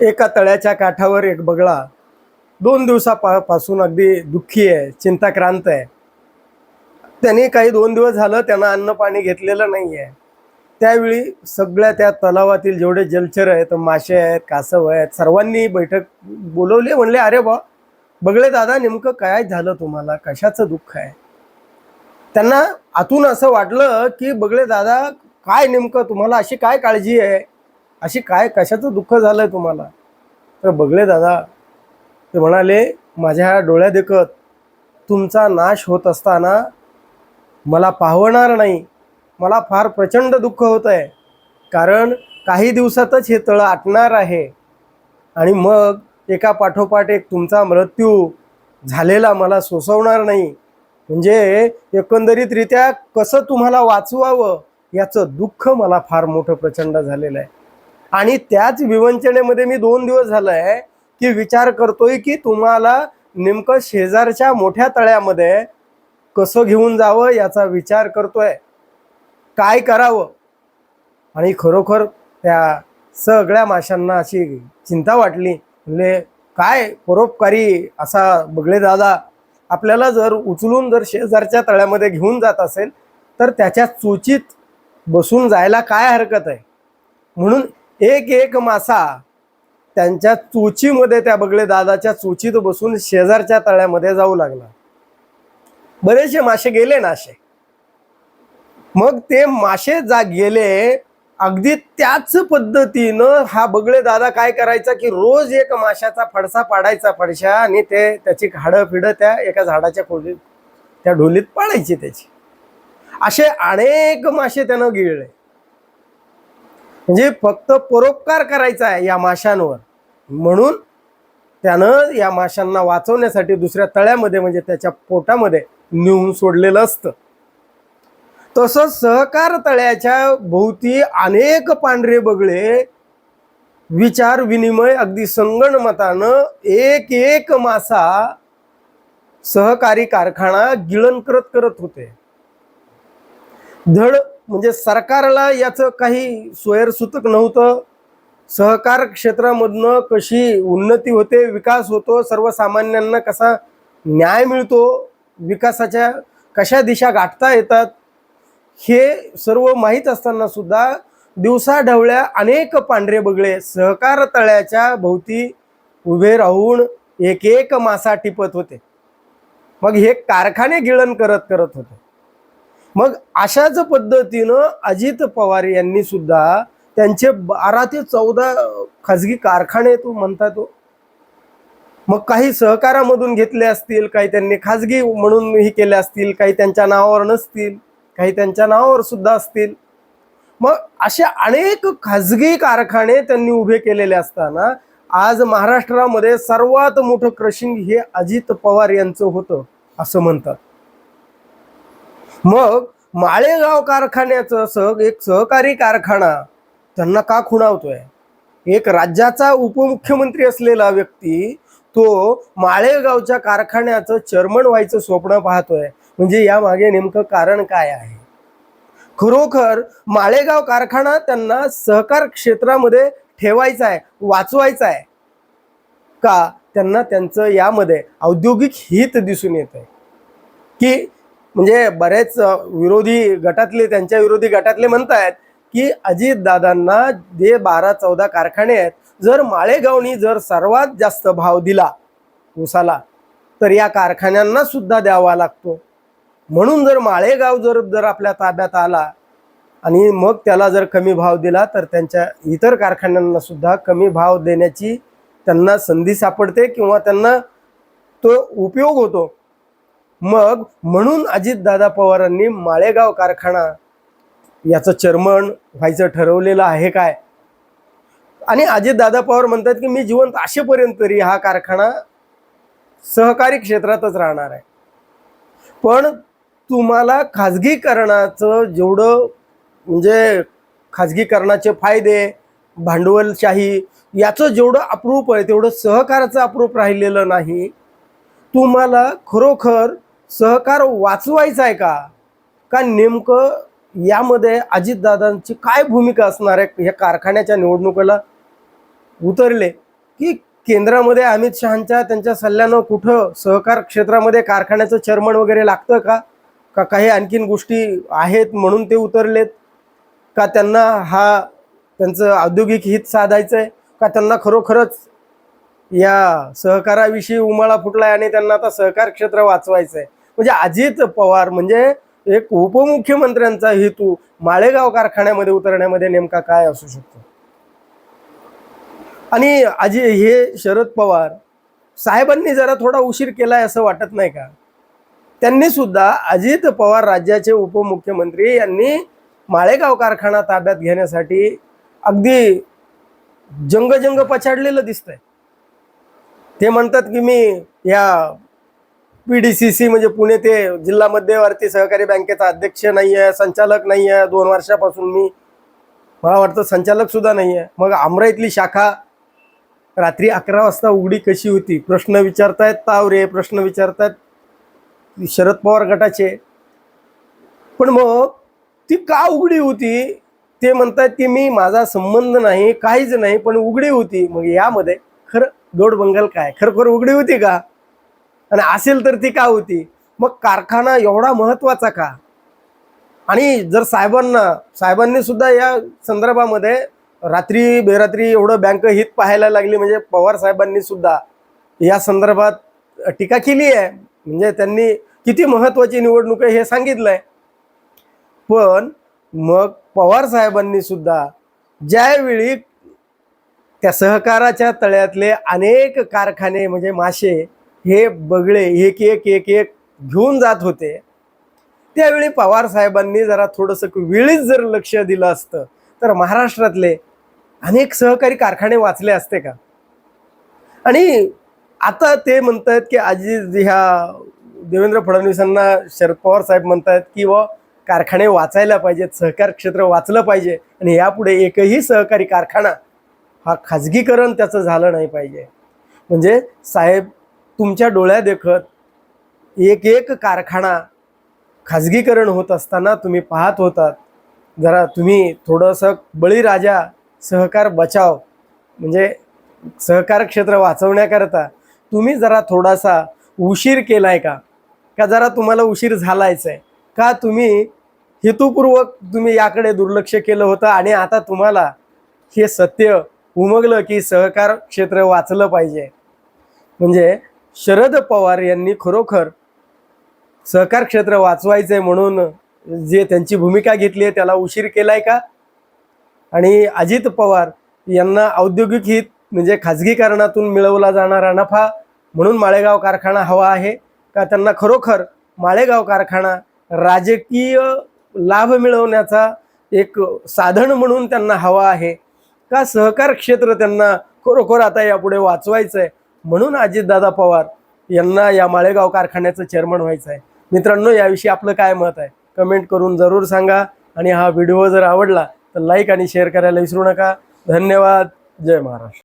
एका तळ्याच्या काठावर एक बगळा दोन दिवसापासून अगदी दुःखी आहे चिंताक्रांत आहे. त्यांनी काही दोन दिवस झालं त्यांना अन्न पाणी घेतलेलं नाही आहे त्यावेळी सगळ्या त्या तलावातील जेवढे जलचर आहेत मासे आहेत कासव आहेत सर्वांनी बैठक बोलवली म्हणले अरे बा बगळे दादा नेमकं काय झालं तुम्हाला? कशाचं दुःख आहे? त्यांना आतून असं वाटलं की बगळे दादा काय नेमकं? तुम्हाला अशी काय काळजी आहे? अशी काय कशाचं दुःख झालं आहे तुम्हाला? तर बघले दादा ते म्हणाले माझ्या डोळ्या देखत तुमचा नाश होत असताना मला पाहवणार नाही. मला फार प्रचंड दुःख होत आहे कारण काही दिवसातच हे तळं आटणार आहे. आणि मग एका पाठोपाठ एक तुमचा मृत्यू झालेला मला सोसवणार नाही. म्हणजे एकंदरीतरित्या कसं तुम्हाला वाचवावं याचं दुःख मला फार मोठं प्रचंड झालेलं आहे. आणि त्याच विवंचनेमध्ये मी दोन दिवस झालंय की विचार करतोय की तुम्हाला नेमकं शेजारच्या मोठ्या तळ्यामध्ये कसं घेऊन जावं याचा विचार करतोय. काय करावं? आणि खरोखर त्या सगळ्या माशांना अशी चिंता वाटली. म्हणजे काय परोपकारी असा बगळे दादा आपल्याला जर उचलून जर शेजारच्या तळ्यामध्ये घेऊन जात असेल तर त्याच्या चोचीत बसून जायला काय हरकत आहे? म्हणून एक एक मासा त्यांच्या चोचीमध्ये त्या बगळे दादाच्या चोचीत बसून शेजारच्या तळ्यामध्ये जाऊ लागला. बरेचसे मासे गेले नाशे मग ते मासे जा गेले अगदी त्याच पद्धतीनं हा बगळे दादा काय करायचा की रोज एक माशाचा फडसा पाडायचा फडशा आणि ते त्याची हाडं फिडं त्या एका झाडाच्या खोलीत त्या ढोलीत पाडायची त्याची. असे अनेक मासे त्यानं गिळले. म्हणजे फक्त परोपकार करायचा आहे या माशांवर. म्हणून त्यानं या माशांना वाचवण्यासाठी दुसऱ्या तळ्यामध्ये म्हणजे त्याच्या पोटामध्ये नेऊन सोडलेलं असतं. तसंच सहकार तळ्याच्या भोवती अनेक पांढरे बगळे विचार विनिमय अगदी संगणमतानं एक एक मासा सहकारी कारखाना गिळण करत करत होते. धड म्हणजे सरकारला याचं काही सोयरसूतक नव्हतं. सहकार क्षेत्रामधनं कशी उन्नती होते विकास होतो सर्वसामान्यांना कसा न्याय मिळतो विकासाच्या कशा दिशा गाठता येतात हे सर्व माहीत असताना सुद्धा दिवसाढवळ्या अनेक पांढरे बगळे सहकार तळ्याच्या भोवती उभे राहून एक एक मासा टिपत होते. मग हे कारखाने गिळण करत करत होते. मग अशाच पद्धतीनं अजित पवार यांनी सुद्धा त्यांचे बारा ते चौदा खाजगी कारखाने तो म्हणता तो. मग काही सहकारामधून घेतले असतील काही त्यांनी खाजगी म्हणून ही केले असतील काही त्यांच्या नावावर नसतील काही त्यांच्या नावावर सुद्धा असतील. मग असे अनेक खाजगी कारखाने त्यांनी उभे केलेले असताना आज महाराष्ट्रामध्ये सर्वात मोठं क्रशिंग हे अजित पवार यांचं होतं असं म्हणतात. मग माळेगाव कारखान्याचं सह एक सहकारी कारखाना त्यांना का खुणावतोय? एक राज्याचा उपमुख्यमंत्री असलेला व्यक्ती तो माळेगावच्या कारखान्याचं चर्मन व्हायचं स्वप्न पाहतोय. म्हणजे यामागे नेमकं कारण काय आहे? खरोखर माळेगाव कारखाना त्यांना सहकार क्षेत्रामध्ये ठेवायचा आहे वाचवायचा आहे. का त्यांना त्यांचं यामध्ये औद्योगिक हित दिसून येत आहे की म्हणजे बरेच विरोधी गटातले त्यांच्या विरोधी गटातले म्हणतायत की अजितदादांना जे बारा चौदा कारखाने आहेत जर माळेगावनी जर सर्वात जास्त भाव दिला ऊसाला तर या कारखान्यांना सुद्धा द्यावा लागतो. म्हणून जर माळेगाव जर जर आपल्या ताब्यात आला आणि मग त्याला जर कमी भाव दिला तर त्यांच्या इतर कारखान्यांना सुद्धा कमी भाव देण्याची त्यांना संधी सापडते किंवा त्यांना तो उपयोग होतो. मग म्हणून अजितदादा पवारांनी माळेगाव कारखाना याचं चर्मन व्हायचं ठरवलेलं आहे काय? आणि अजितदादा पवार म्हणतात की मी जिवंत असेपर्यंत तरी हा कारखाना सहकारी क्षेत्रातच राहणार आहे. पण तुम्हाला खाजगीकरणाचं जेवढं म्हणजे खाजगीकरणाचे फायदे भांडवलशाही याचं जेवढं अप्रूप आहे तेवढं सहकाराचं अप्रूप राहिलेलं नाही. तुम्हाला खरोखर सहकार वाचवायचा आहे का? का नेमकं यामध्ये अजितदादांची काय भूमिका असणार आहे? या कारखान्याच्या निवडणुकीला उतरले की केंद्रामध्ये अमित शहांच्या त्यांच्या सल्ल्यानं कुठं सहकार क्षेत्रामध्ये कारखान्याचं चर्मण वगैरे लागतं का? का काही आणखीन गोष्टी आहेत म्हणून ते उतरलेत? का त्यांना हा त्यांचं औद्योगिक हित साधायचं आहे का त्यांना खरोखरच या सहकाराविषयी उमाळा फुटलाय आणि त्यांना आता सहकार क्षेत्र वाचवायचं आहे म्हणजे अजित पवार म्हणजे एक उपमुख्यमंत्र्यांचा हेतू माळेगाव कारखान्यामध्ये उतरण्यामध्ये नेमका काय असू शकतो? आणि आजी हे शरद पवार साहेबांनी जरा थोडा उशीर केलाय असं वाटत नाही का? त्यांनी सुद्धा अजित पवार राज्याचे उपमुख्यमंत्री यांनी माळेगाव कारखाना ताब्यात घेण्यासाठी अगदी जंगजंग पछाडलेलं दिसतंय. ते म्हणतात की मी या पी डी सी सी म्हणजे पुणे ते जिल्हा मध्यवर्ती सहकारी बँकेचा अध्यक्ष नाही आहे संचालक नाही आहे दोन वर्षापासून मी मला वाटतं संचालक सुद्धा नाही आहे मग अमरावतीतली शाखा रात्री अकरा वाजता उघडी कशी होती? प्रश्न विचारतायत तावरे प्रश्न विचारतायत शरद पवार गटाचे. पण मग ती का उघडी होती? ते म्हणतात की मी माझा संबंध नाही काहीच नाही पण उघडी होती. मग यामध्ये खरं गोड बंगाल काय? खरोखर उघडी होती का? आणि असेल तर ती का होती? मग कारखाना एवढा महत्त्वाचा का? आणि जर साहेबांना साहेबांनी सुद्धा या संदर्भामध्ये रात्री बेरात्री एवढं बँक हित पाहायला लागली म्हणजे पवार साहेबांनी सुद्धा या संदर्भात टीका केली आहे. म्हणजे त्यांनी किती महत्वाची निवडणूक आहे हे सांगितलंय. पण मग पवार साहेबांनी सुद्धा ज्यावेळी त्या सहकाराच्या तळ्यातले अनेक कारखाने म्हणजे मासे हे बगळे एक एक एक एक घेऊन जात होते. त्यावेळी पवार साहेबांनी जरा थोडंसं वेळीच जर लक्ष दिलं असतं तर महाराष्ट्रातले अनेक सहकारी कारखाने वाचले असते का? आणि आता ते म्हणतात की आजी ह्या देवेंद्र फडणवीसांना शरद पवार साहेब म्हणतात की व कारखाने वाचायला पाहिजेत सहकार क्षेत्र वाचलं पाहिजे आणि यापुढे एकही सहकारी कारखाना हा खाजगीकरण त्याचं झालं नाही पाहिजे. म्हणजे साहेब तुमच्या डोळ्या देखत एक एक कारखाना खाजगीकरण होत असताना तुम्ही पाहत होतात. जरा तुम्ही थोडंसं बळीराजा सहकार बचाव म्हणजे सहकार क्षेत्र वाचवण्याकरता तुम्ही जरा थोडासा उशीर केलाय का? का जरा तुम्हाला उशीर झालायच आहे का तुम्ही हेतुपूर्वक तुम्ही याकडे दुर्लक्ष केलं होतं आणि आता तुम्हाला हे सत्य उमगलं की सहकार क्षेत्र वाचलं पाहिजे? म्हणजे शरद पवार यांनी खरोखर सहकार क्षेत्र वाचवायचं आहे म्हणून जे त्यांची भूमिका घेतली आहे त्याला उशीर केला आहे का? आणि अजित पवार यांना औद्योगिक हित म्हणजे खाजगीकरणातून मिळवला जाणारा नफा म्हणून माळेगाव कारखाना हवा आहे का? त्यांना खरोखर माळेगाव कारखाना राजकीय लाभ मिळवण्याचा एक साधन म्हणून त्यांना हवा आहे का? सहकार क्षेत्र त्यांना खरोखर आता यापुढे वाचवायचं आहे म्हणून अजितदादा पवार यांना या माळेगाव कारखान्याचं चेअरमन व्हायचं आहे मित्रांनो याविषयी आपलं काय मत आहे? कमेंट करून जरूर सांगा. आणि हा व्हिडिओ जर आवडला तर लाईक आणि शेअर करायला विसरू नका. धन्यवाद. जय महाराष्ट्र.